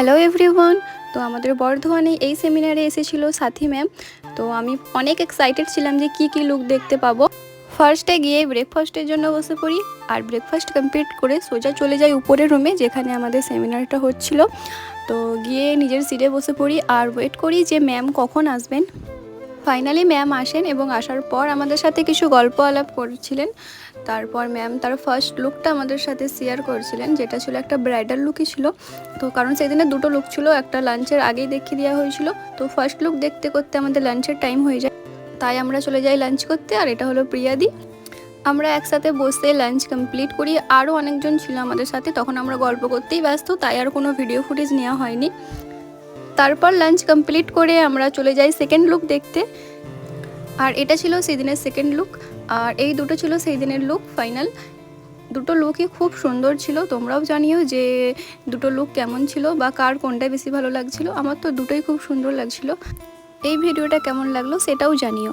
Hello everyone তো আমাদের বর্ধমানে এই সেমিনারে এসেছিল সাথী ম্যাম তো আমি অনেক এক্সাইটেড ছিলাম যে কি কি লুক দেখতে পাবো। ফার্স্টে গিয়ে ব্রেকফাস্টের জন্য বসে পড়ি, আর ব্রেকফাস্ট কমপ্লিট করে সোজা চলে যাই উপরের রুমে যেখানে আমাদের সেমিনারটা হচ্ছিল। তো গিয়ে নিজের সিটে বসে পড়ি, আর ওয়েট করি যে ম্যাম কখন আসবেন। ফাইনালি ম্যাম আসেন এবং আসার পর আমাদের সাথে কিছু গল্প আলাপ করছিলেন। তারপর ম্যাম তার ফার্স্ট লুকটা আমাদের সাথে শেয়ার করছিলেন, যেটা ছিল একটা ব্রাইডাল লুকই ছিল। তো কারণ সেদিনে দুটো লুক ছিল, একটা লাঞ্চের আগেই দেখিয়ে দেওয়া হয়েছিল। তো ফার্স্ট লুক দেখতে করতে আমাদের লাঞ্চের টাইম হয়ে যায়। তাই আমরা চলে যাই লাঞ্চ করতে, আর এটা হলো প্রিয়াদি। আমরা একসাথে বসে লাঞ্চ কমপ্লিট করি আরও অনেকজন ছিল আমাদের সাথে, তখন আমরা গল্প করতেই ব্যস্ত, তাই আর কোনো ভিডিও ফুটেজ নেওয়া হয়নি। তারপর লাঞ্চ কমপ্লিট করে আমরা চলে যাই সেকেন্ড লুক দেখতে। আর এটা ছিল সেই দিনের সেকেন্ড লুক আর এই দুটো ছিল সেই দিনের লুক ফাইনাল দুটো লুকই খুব সুন্দর ছিল, তোমরাও জানিও যে দুটো লুক কেমন ছিল বা কার কোনটা বেশি ভালো লাগছিল। আমার তো দুটোই খুব সুন্দর লাগছিল। এই ভিডিওটা কেমন লাগল সেটাও জানিও।